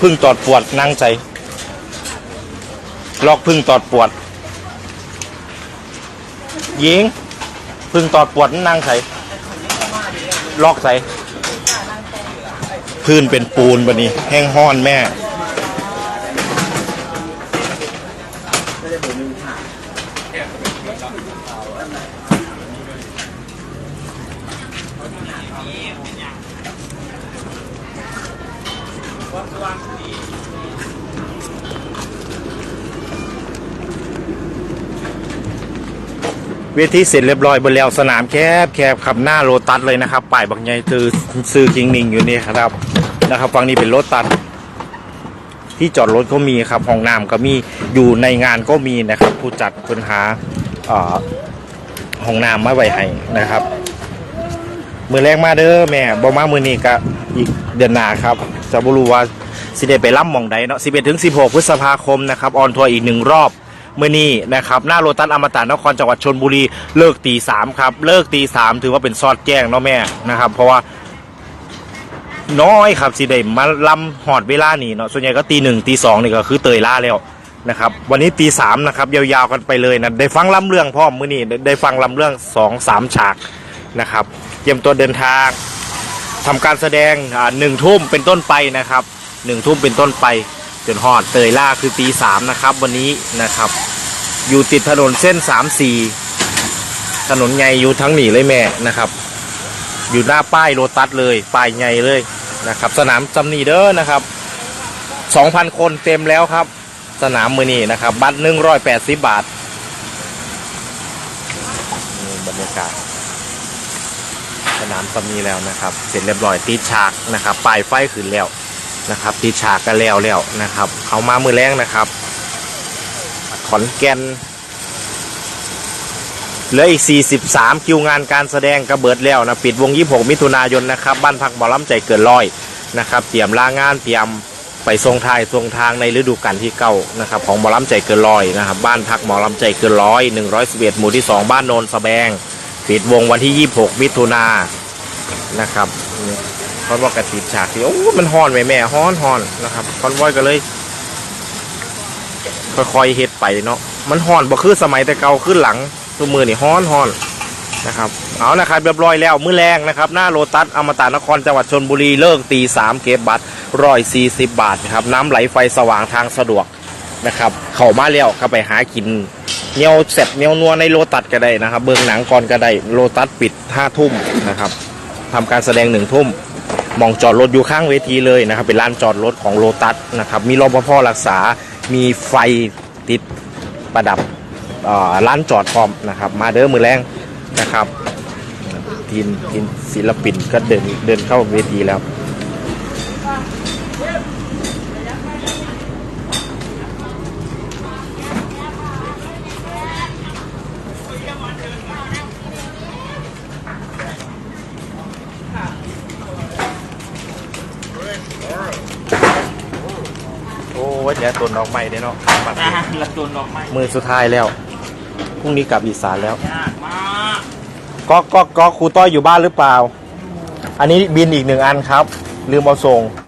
พึ่งตอดปวดนั่งใจลอกพึ่งตอดปวดยิงพึ่งตอดปวดนั่งใส่ลอกใส่พื้นเป็นปูนบะนี้ แห้งห้อนแม่ เวทีเสร็จเรียบร้อยบนแล้วสนามแคบแคบขับหน้าโรตัสเลยนะครับป้ายบักใหญ่คือซื้อคิงนิงอยู่นี่ครับนะครับฝั่งนี้เป็นรถตัดที่จอดรถก็มีครับห้องน้ำก็มีอยู่ในงานก็มีนะครับ ผู้จัดค้นหาห้องน้ำมาไว้ให้นะครับ มือแรกมาเด้อแม่บอมามือนี้ก็อีกเดือนหน้าครับจะบรู้ว่าสิเดไปล่ำหมองใดเนาะ11ถึง16 พฤษภาคมนะครับออนทัวร์อีกหนึ่งรอบเมื่อนี้นะครับหน้าโรตัสอมตะนครจังหวัดชนบุรีเลิกตีสามครับเลิกตีสามถือว่าเป็นซอดแจ้งเนาะแม่นะครับเพราะว่าน้อยครับสิได้มาลำหอดเวลานี่เนาะส่วนใหญ่ก็ตีหนึ่งตีสองนี่ก็คือเตยล่าแล้วนะครับวันนี้ตีสามนะครับยาวๆกันไปเลยนะได้ฟังลำเรื่องพ่อมมื้อนี้ได้ได้ฟังลำเรื่องสองสามฉาก นะครับเตรียมตัวเดินทางทำการแสดงหนึ่งทุ่มเป็นต้นไปนะครับหนึ่งทุ่มเป็นต้นไปจนหอดเตยล่าคือตีสามนะครับวันนี้นะครับ อยู่ติดถนนเส้นสามสี่ถนนใหญ่อยู่ทั้งหนีเลยแม่นะครับ อยู่หน้าป้ายโรตัสเลยป้ายใหญ่เลยนะครับ สนามจำนีเด้อนะครับ2,000คนเต็มแล้วครับ สนามมือนี้นะครับ บัตร180บาทนี่บรรยากาศ สนามจำนีแล้วนะครับ เสร็จเรียบร้อยติดฉากนะครับป้ายไฟขึ้นแล้วนะครับติดฉากกันแล้วแล้วนะครับ เอามามือแรงนะครับ ขอนแก่นเหลืออีก 43 คิวงานการแสดงกระเบิดแล้วนะปิดวง 26 มิถุนายนนะครับ บ้านพักหมอลำใจเกินร้อยนะครับเตรียมลางานเตรียมไปทรงทายทรงทางในฤดูกาลที่เก้านะครับของหมอลำใจเกินร้อยนะครับ บ้านพักหมอลำใจเกินร้อย111หมู่ที่2บ้านโนนสะแบง ปิดวงวันที่ 26 มิถุนานะครับคอนวอยกระติดฉากที่โอ้ มันฮอนไหมแม่ฮอนฮอนนะครับคอนวอยก็เลย ค่อยๆเฮ็ดไปเนาะมันฮอนบ่คือสมัยแต่เก่าขึ้นหลังตัวมือนี่ฮอนฮอนนะครับเอานะครับเรียบร้อยแล้วมื้อแรงนะครับหน้าโลตัสอมตะนครจังหวัดชนบุรีเลิกตีสามเก็บบัตรร้อยสี่สิบบาทนะครับน้ำไหลไฟสว่างทางสะดวกนะครับ เข้ามาแล้วก็ไปหากิน เนียวเสร็จเนียวนัวในโลตัสก็ได้นะครับ เบิ่งหนังก่อนก็ได้โลตัสปิดห้าทุ่มนะครับทำการแสดงหนึ่งทุ่มมองจอดรถอยู่ข้างเวทีเลยนะครับ เป็นลานจอดรถของโลตัสนะครับ มีรปภรักษา มีไฟติดประดับอ่อร้านจอดพร้อมนะครับ มาเด้อมือแรงนะครับทีมทีมศิลปินก็เดินเดินเข้าเวทีแล้ว ยเดี๋ยวตัวน้องใหม่เด้เนาะบัดนี้ละตุนดอกไม้มือสุดท้ายแล้วพรุ่งนี้กลับอีสานแล้ว ยากมากก็ก็ก็ครูต้อยอยู่บ้านหรือเปล่า อันนี้บินอีกหนึ่งอันครับ ลืมเอาส่ง